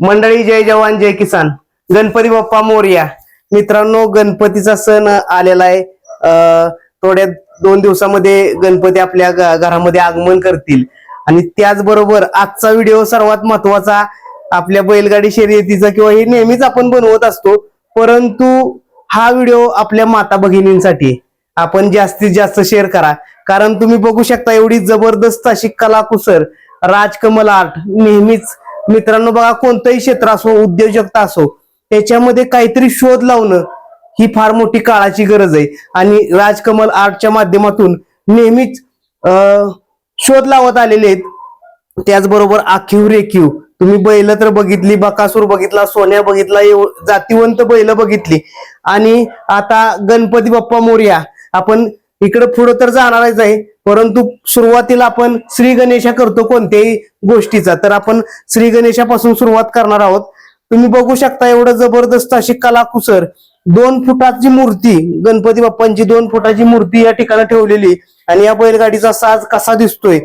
मंडळी जय जवान जय किसान. गणपती बाप्पा मोर्या. मित्रांनो गणपतीचा सण आलेला आहे. थोड्या दोन दिवसामध्ये गणपती आपल्या घरामध्ये आगमन करतील. आणि त्याचबरोबर आजचा व्हिडिओ सर्वात महत्त्वाचा आपल्या बैलगाडी शर्यतीचा किंवा हे नेहमीच आपण बनवत असतो. परंतु हा व्हिडिओ आपल्या माता भगिनींसाठी आपण जास्तीत जास्त शेअर करा. कारण तुम्ही बघू शकता एवढी जबरदस्त अशी कलाकुसर राजकमल आर्ट नेहमीच मित्रांनो बघा कोणतंही क्षेत्र असो उद्योजकता असो त्याच्यामध्ये काहीतरी शोध लावणं ही फार मोठी काळाची गरज आहे. आणि राजकमल आर्टच्या माध्यमातून नेहमीच शोध लावत आलेले आहेत. त्याचबरोबर आखीव रेखीव. तुम्ही बैल तर बघितली बकासूर बघितला सोन्या बघितला जातीवंत बैल बघितली. आणि आता गणपती बाप्पा मोर्या आपण इकडे पुढे तर जाणारच आहे. परंतु सुरुवातीला आपण श्री गणेशा करतो कोणत्याही गोष्टीचा. तर आपण श्री गणेशापासून सुरुवात करणार आहोत. तुम्ही बघू शकता एवढं जबरदस्त अशी कलाकुसर दोन फुटाची मूर्ती गणपती बाप्पांची दोन फुटाची मूर्ती या ठिकाणी ठेवलेली आणि या बैलगाडीचा साज कसा दिसतोय.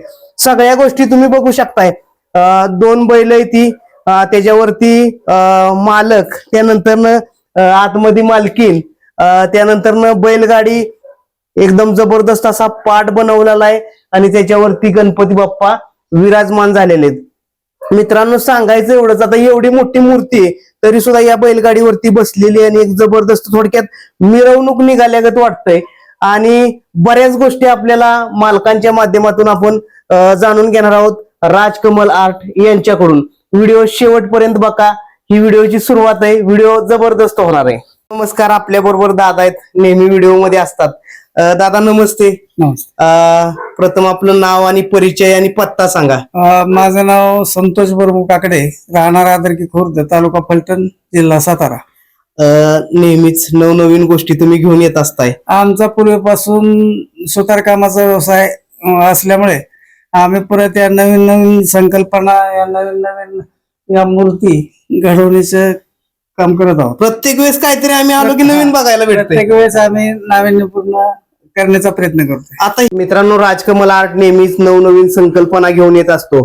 सगळ्या गोष्टी तुम्ही बघू शकताय. दोन बैल ती. त्याच्यावरती मालक त्यानंतर आतमध्ये मालकीन त्यानंतरनं त्यानंतर बैलगाडी एकदम जबरदस्त असा पाठ बनवलेला आहे आणि त्याच्यावरती गणपती बाप्पा विराजमान झालेले आहेत. मित्रांनो सांगायचं एवढंच. आता एवढी मोठी मूर्ती आहे तरी सुद्धा या बैलगाडीवरती बसलेली आहे आणि एक जबरदस्त थोडक्यात मिरवणूक निघाल्यागत वाटतंय. आणि बऱ्याच गोष्टी आपल्याला मालकांच्या माध्यमातून आपण जाणून घेणार आहोत राजकमल आर्ट यांच्याकडून. व्हिडिओ शेवटपर्यंत बघा. ही व्हिडिओची सुरुवात आहे. व्हिडिओ जबरदस्त होणार आहे. नमस्कार. आपल्या बरोबर दादा आहेत. नेहमी व्हिडिओमध्ये असतात. दादा नमस्ते. नमस्ते. अं, प्रथम आपलं नाव आणि परिचय आणि पत्ता सांगा. अं, माझं नाव संतोष बरमू काकडे. राहणार आदरकी खुर्द तालुका फलटण जिल्हा सातारा. अं, नेहमीच नवनवीन गोष्टी तुम्ही घेऊन येत असताय. आमचा पूर्वीपासून सुतारकामाचा व्यवसाय अं, असल्यामुळे आम्ही परत या नवीन नवीन संकल्पना या नवीन नवीन या मूर्ती घडवण्याचं काम करत आहोत. प्रत्येक वेळेस काहीतरी आम्ही आलो की नवीन बघायला भेटतंय. प्रत्येक वेळेस आम्ही नाविन्यपूर्ण करण्याचा प्रयत्न करतोय. आता मित्रांनो राजकमल आर्ट नेहमीच नवनवीन संकल्पना घेऊन येत असतो.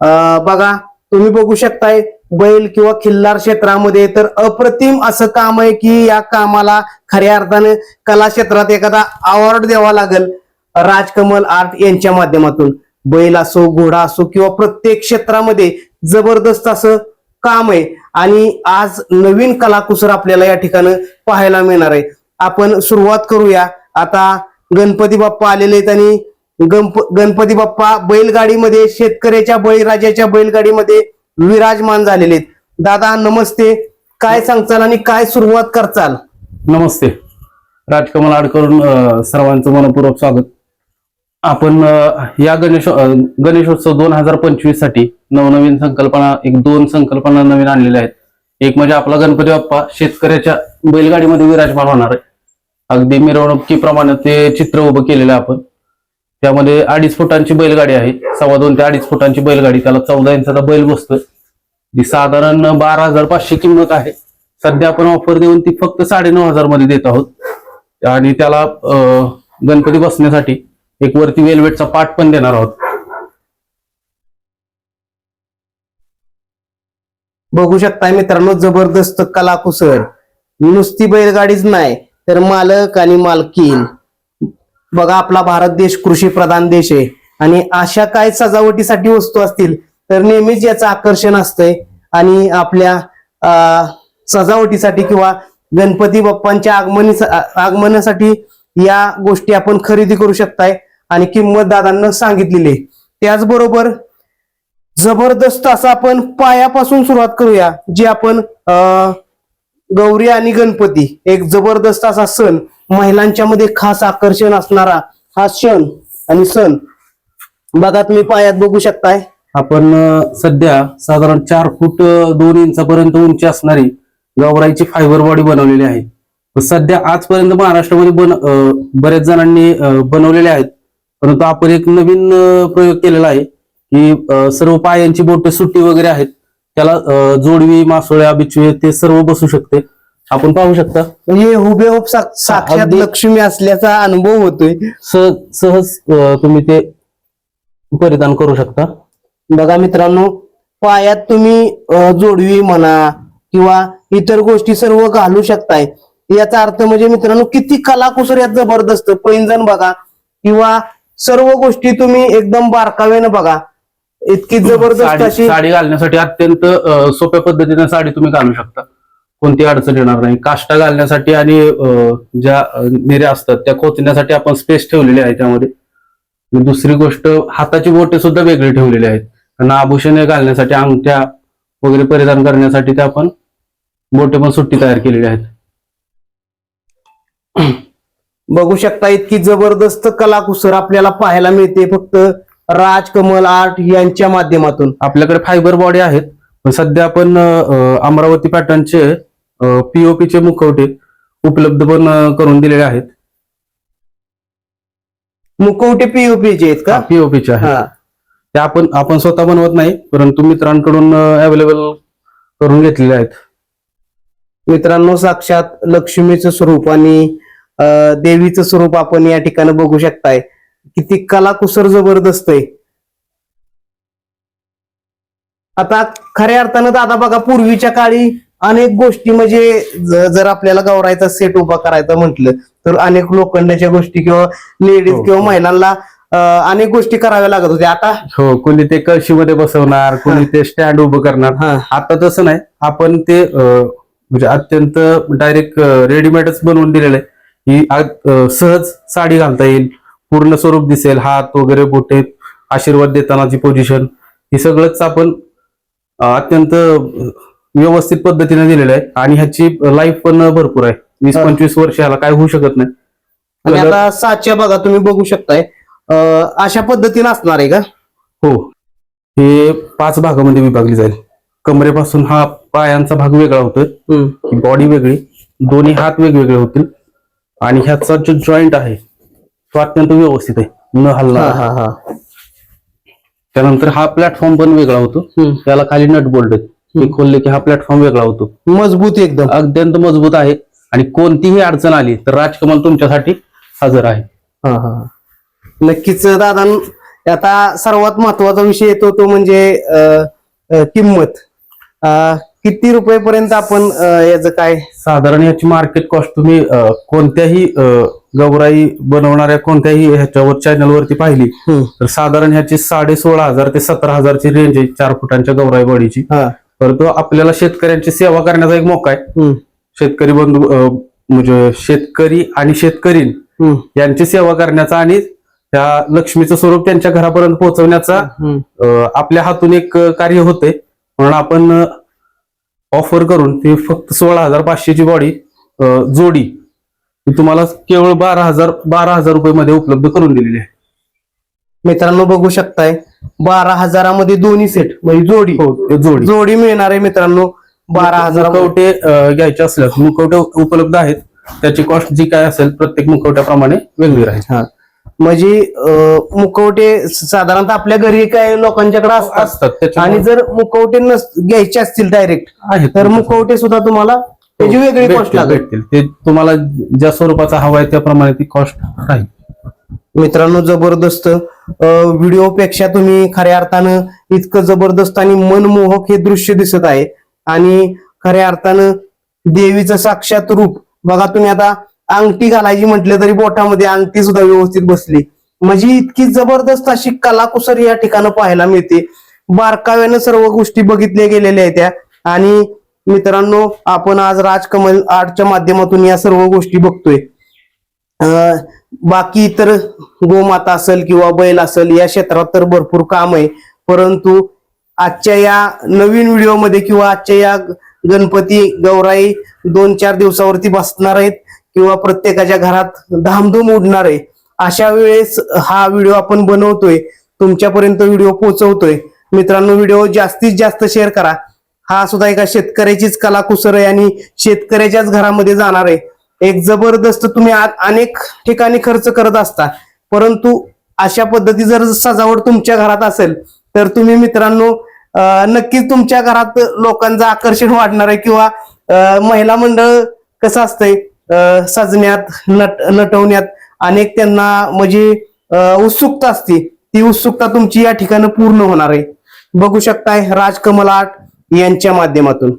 अं, बघा तुम्ही बघू शकताय बैल किंवा खिल्लार क्षेत्रामध्ये तर अप्रतिम असं काम आहे की या कामाला खऱ्या अर्थाने कला क्षेत्रात एखादा अवॉर्ड द्यावा लागेल राजकमल आर्ट यांच्या माध्यमातून. बैल असो घोडा असो किंवा प्रत्येक क्षेत्रामध्ये जबरदस्त असं काम आहे. आणि आज नवीन कलाकुसर आपल्याला या ठिकाणी पाहायला मिळणार आहे. आपण सुरुवात करूया. आता गणपती बाप्पा आलेले आहेत आणि गणप गणपती बाप्पा बैलगाडीमध्ये शेतकऱ्याच्या बळीराजाच्या बैलगाडीमध्ये विराजमान झालेले आहेत. दादा नमस्ते. काय सांगचाल आणि काय सुरुवात करचाल नमस्ते. राजकमल आडकरून सर्वांचं मनपूर्वक स्वागत. आपण या गणेश गणेशोत्सव दोन हजार पंचवीससाठी नवनवीन संकल्पना एक दोन संकल्पना नवीन आणलेल्या आहेत. एक म्हणजे आपला गणपती बाप्पा शेतकऱ्याच्या बैलगाडीमध्ये विराजमान होणार आहे. अगदी मिरवणुकीप्रमाणे ते चित्र उभं केलेलं आहे आपण. त्यामध्ये अडीच फुटांची बैलगाडी आहे. सव्वा दोन ते अडीच फुटांची बैलगाडी. त्याला चौदा इंचाचा बैल बसतोय. जी साधारण बारा हजार पाचशे किंमत आहे. सध्या आपण ऑफर देऊन ती फक्त साडेनऊ हजारमध्ये देत आहोत. आणि त्याला गणपती बसण्यासाठी एक वरती वेलवेटचा पाठ पण देणार आहोत. बघू शकताय मित्रांनो जबरदस्त कलाकुसर. नुसती बैलगाडीच नाही तर मालक आणि मालकीन. बघा आपला भारत देश कृषी प्रधान देश आहे. आणि अशा काय सजावटीसाठी वस्तू असतील तर नेहमीच याचं आकर्षण असतंय. आणि आपल्या सजावटीसाठी किंवा गणपती बाप्पांच्या आगमनी आगमनासाठी या गोष्टी आपण खरेदी करू शकताय. आणि किंमत दादांना सांगितलेली. आहे त्याचबरोबर जबरदस्त असा आपण पायापासून सुरुवात करूया जे आपण अं, गौरी आणि गणपती एक जबरदस्त असा सण महिलांच्या मध्ये खास आकर्षण असणारा हा सण आणि सण. बघा तुम्ही पायात बघू शकताय. आपण सध्या साधारण चार फूट दोन इंचापर्यंत उंची असणारी गौराईची फायबर बॉडी बनवलेली आहे. सध्या आजपर्यंत महाराष्ट्रामध्ये बन बरेच बऱ्याच जणांनी बनवलेले आहेत. परंतु आपण एक नवीन प्रयोग केलेला आहे की सर्व पायांची बोट सुट्टी वगैरे आहेत. त्याला जोडवी मासोळ्या बिचवे ते सर्व बसू शकते. आपण पाहू शकता. म्हणजे हुबेहूब साक्षात. लक्ष्मी असल्याचा अनुभव होतोय. सहज सहज तुम्ही ते परिधान करू शकता. बघा मित्रांनो पायात तुम्ही जोडवी म्हणा किंवा इतर गोष्टी सर्व घालू शकताय. याचा अर्थ म्हणजे मित्रांनो किती कलाकुसर यात जबरदस्त पैंजण बघा किंवा सर्व गोष्टी तुम्ही एकदम बारकावेनं बघा. इतकी जबरदस्त साडी अशी साडी घालण्यासाठी अत्यंत अ, सोप्या पद्धतीने साडी तुम्ही घालू शकता. कोणती अडचण येणार नाही. काष्टा घालण्यासाठी आणि अ, ज्या अ, निऱ्या असतात त्या खोचण्यासाठी आपण स्पेस ठेवलेली आहे त्यामध्ये. आणि दुसरी गोष्ट हाताची बोटे सुद्धा वेगळी ठेवलेली आहेत. आणि आभूषणे घालण्यासाठी अंगठ्या वगैरे परिधान करण्यासाठी त्या आपण बोटे पण सुट्टी तयार केलेली आहेत. बघू शकता इतकी जबरदस्त कलाकुसर आपल्याला पाहायला मिळते फक्त राज कमल आर्ट यांच्या माध्यमातून. आपल्याकडे फायबर बॉडी आहेत पण सध्या आपण अमरावती पॅटर्नचे पीओपीचे मुखवटे उपलब्ध पण करून दिलेले आहेत. मुखवटे पीओपीचे आहेत का? पीओपीचे आहेत. हा. ते आपण आपण स्वतः बनवत नाही परंतु मित्रांकडून अवेलेबल करून घेतलेले आहेत. मित्रांनो साक्षात लक्ष्मीचं स्वरूप आणि देवीचं स्वरूप आपण या ठिकाणी बघू शकताय. किती कलाकुसर जबरदस्त आहे. आता खऱ्या अर्थानं दादा बघा पूर्वीच्या काळी अनेक गोष्टी म्हणजे जर आपल्याला गौरायचा सेट उभा करायचा म्हटलं तर अनेक लोखंडाच्या गोष्टी किंवा लेडीज हो, किंवा हो. महिलांना अनेक गोष्टी कराव्या लागत होत्या. आता हो कोणी ते कळशीमध्ये बसवणार कोणी ते स्टँड उभं करणार. हा. आता तसं नाही. आपण ते म्हणजे अत्यंत डायरेक्ट रेडीमेडच बनवून दिलेलं आहे. ही सहज साडी घालता येईल. पूर्ण स्वरूप दिसेल हात वगैरे बोटे आशीर्वाद देतानाची पोझिशन हे सगळंच आपण अत्यंत व्यवस्थित पद्धतीने दिलेलं आहे. आणि ह्याची लाईफ पण भरपूर आहे. वीस. पंचवीस वर्ष ह्याला काय होऊ शकत नाही. आणि आता साच्या बघा तुम्ही बघू शकताय. अशा पद्धतीने असणार आहे का? हो. हे पाच भागामध्ये विभागली जाईल. कमरेपासून हा पायांचा भाग वेगळा होतोय. बॉडी वेगळी. दोन्ही हात वेगवेगळे होतील. आणि ह्याचा जो जॉईंट आहे तो अत्यंत व्यवस्थित आहे. न हा हल्ला हा हा. त्यानंतर हा प्लॅटफॉर्म पण वेगळा होतो. हम्म. त्याला खाली नट बोल्ट आहेत. ते खोलले की हा प्लॅटफॉर्म वेगळा होतो. मजबूत एकदम. अत्यंत मजबूत आहे. आणि कोणतीही अडचण आली तर राजकमल तुमच्यासाठी हजर आहे. हा हा हा. नक्कीच दादा आता सर्वात महत्त्वाचा विषय येतो तो म्हणजे अं, अं, किंमत. अं, किती रुपयेपर्यंत आपण याचं काय साधारण याची मार्केट कॉस्ट तुम्ही कोणत्याही अ, गौराई बनवणाऱ्या कोणत्याही ह्याच्यावर चॅनलवरती पाहिली. तर साधारण ह्याची साडे सोळा हजार ते सतरा हजारची रेंज आहे चार फुटांच्या गौराई बॉडीची हा परंतु आपल्याला शेतकऱ्यांची सेवा करण्याचा एक मोका आहे. शेतकरी बंधू म्हणजे शेतकरी आणि शेतकरी. यांची सेवा करण्याचा आणि त्या लक्ष्मीचं स्वरूप त्यांच्या घरापर्यंत पोहोचवण्याचा आपल्या हातून एक कार्य होते म्हणून आपण ऑफर करून ती फक्त सोळा हजार पाचशेची बॉडी जोडी तुम्हाला केवळ बारा हजार बारा हजार रुपये मध्ये उपलब्ध करून दिलेली आहे. मित्रांनो बघू शकताय बारा हजारामध्ये दोन्ही सेट म्हणजे जोडी. हो जोडी. जोडी मिळणार आहे मित्रांनो बारा हजार मुखवटे अ, घ्यायचे असल्यास मुखवटे उपलब्ध आहेत. त्याची कॉस्ट जी काय असेल प्रत्येक मुखवट्याप्रमाणे वेगळी राहील. हा. म्हणजे मुखवटे साधारणतः आपल्या घरी काय लोकांच्याकडे असतात आणि जर मुखवटे नस घ्यायचे असतील डायरेक्ट तर मुखवटे सुद्धा तुम्हाला त्याची वेगळी भेटतील, कॉस्ट भेटतील. ते तुम्हाला ज्या स्वरूपाचा हवा आहे त्याप्रमाणे ती कॉस्ट राहील. मित्रांनो जबरदस्त व्हिडिओ पेक्षा तुम्ही खऱ्या अर्थानं इतकं जबरदस्त आणि मनमोहक हे दृश्य दिसत आहे. आणि खऱ्या अर्थानं देवीचं साक्षात रूप. बघा तुम्ही आता अंगठी घालायची म्हटलं तरी बोटामध्ये अंगठी सुद्धा व्यवस्थित बसली. म्हणजे इतकी जबरदस्त अशी कलाकुसर या ठिकाणी पाहायला मिळते. बारकाव्यानं सर्व गोष्टी बघितल्या गेलेल्या आहेत त्या. आणि मित्रांनो आपण आज राजकमल आर्टच्या माध्यमातून या सर्व गोष्टी बघतोय. बाकी इतर गोमाता असेल किंवा बैल असेल या क्षेत्रात तर भरपूर काम आहे. परंतु आजच्या या नवीन व्हिडिओमध्ये किंवा आजच्या या गणपती गौराई दोन चार दिवसावरती बसणार आहेत. किंवा प्रत्येकाच्या घरात धामधूम उडणार आहे अशा वेळेस हा व्हिडिओ आपण बनवतोय तुमच्यापर्यंत व्हिडिओ पोहोचवतोय. मित्रांनो व्हिडिओ जास्तीत जास्त शेअर करा. हा सुद्धा एका शेतकऱ्याचीच कलाकुसर आहे आणि शेतकऱ्याच्याच घरामध्ये जाणार आहे. एक जबरदस्त तुम्ही आ- अनेक ठिकाणी खर्च करत असता परंतु अशा पद्धती जर सजावट तुमच्या घरात असेल तर तुम्ही मित्रांनो नक्कीच तुमच्या घरात लोकांचं आकर्षण वाढणार आहे किंवा महिला मंडळ कसं असतंय सजण्यात नट नटवण्यात अनेक त्यांना म्हणजे उत्सुकता असते. ती उत्सुकता तुमची या ठिकाणी पूर्ण होणार आहे. बघू शकताय राजकमल आर्ट यांच्या माध्यमातून.